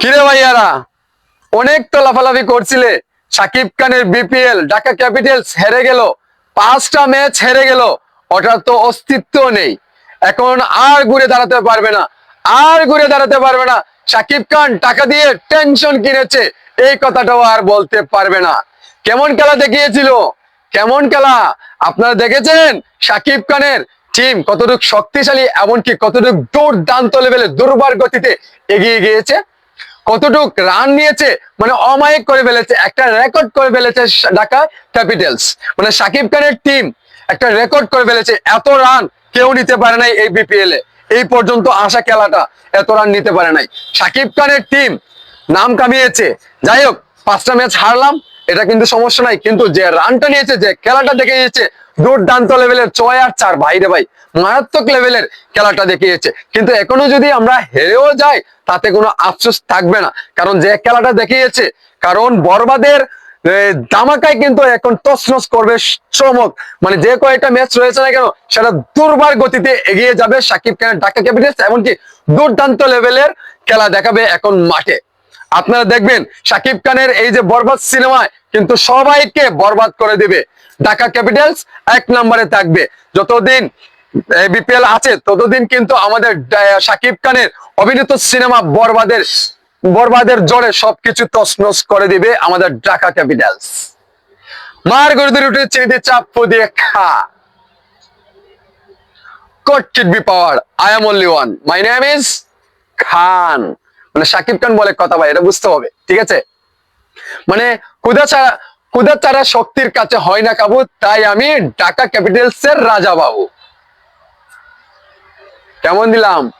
কিরে ভাইয়ারা? অনেক তো লাফালাফি করছিলে। সাকিব খানের বিপিএল ঢাকা ক্যাপিটালস হেরে গেল। পাঁচটা ম্যাচ হেরে গেল। ওটার তো অস্তিত্ব নেই। এখন আর ঘুরে দাঁড়াতে পারবে না। আর ঘুরে দাঁড়াতে পারবে না। সাকিব খান টাকা দিয়ে টেনশন কিনেছে। এই কথাটাও আর বলতে পারবে না। কেমন খেলা দেখিয়েছিল? কেমন খেলা? আপনারা দেখেছেন? সাকিব খানের টিম কতটুকু শক্তিশালী, এমনকি কতটুকু দুর্দান্ত লেভেলে দুর্বার গতিতে এগিয়ে গিয়েছে। কতটুক রান নিয়েছে মানে অমায়িক করে ফেলেছে, একটা রেকর্ড করে ফেলেছে ঢাকা ক্যাপিটালস মানে সাকিব খানের টিম একটা রেকর্ড করে ফেলেছে, এত রান কেউ নিতে পারে নাই এই বিপিএল এ। এই পর্যন্ত আসা খেলাটা এত রান নিতে পারে নাই। সাকিব খানের টিম নাম কামিয়েছে। যাই হোক, পাঁচটা ম্যাচ হারলাম। এটা কিন্তু সমস্যা নাই, কিন্তু যে রানটা নিয়েছে, যে খেলাটা দেখিয়েছে দুর্দান্ত লেভেলের ছয় আর চার। ভাইরে ভাই, মারাত্মক লেভেলের খেলাটা দেখিয়েছে কিন্তু এখনও যদি আমরা হেরেও যাই, তাতে কোনো আফসোস থাকবে না। কারণ যে খেলাটা দেখিয়েছে কারণ বরবাদের দামাকায় কিন্তু এখন তছনছ করবে চমক মানে যে কয়েকটা ম্যাচ রয়েছে না কেন, সেটা দুর্বার গতিতে এগিয়ে যাবে সাকিব খানের ঢাকা ক্যাপিটালস এমনকি দুর্দান্ত লেভেলের খেলা দেখাবে এখন মাঠে। আপনারা দেখবেন সাকিব খানের এই যে বরবাদ সিনেমায় কিন্তু সবাইকে বরবাদ করে দিবে। ঢাকা ক্যাপিটালস এক নম্বরে থাকবে। যতদিন বিপিএল আছে, ততদিন কিন্তু আমাদের সাকিব খানের অভিনীত সিনেমা বরবাদের বরবাদের জোরে সবকিছু তছনছ করে দিবে আমাদের ঢাকা ক্যাপিটালস। মার গরুদের রুটি চিনিতে চাপ দিয়ে খা। কট কিড বি পাওয়ার I am only one my name is Khan. মানে সাকিব খান বলে কথা ভাই, এটা বুঝতে হবে, ঠিক আছে? মানে কুদা ছাড়া কুদা ছাড়া শক্তির কাছে হয় না কাবু তাই আমি ঢাকা ক্যাপিটালস এর রাজা বাবু। কেমন দিলাম?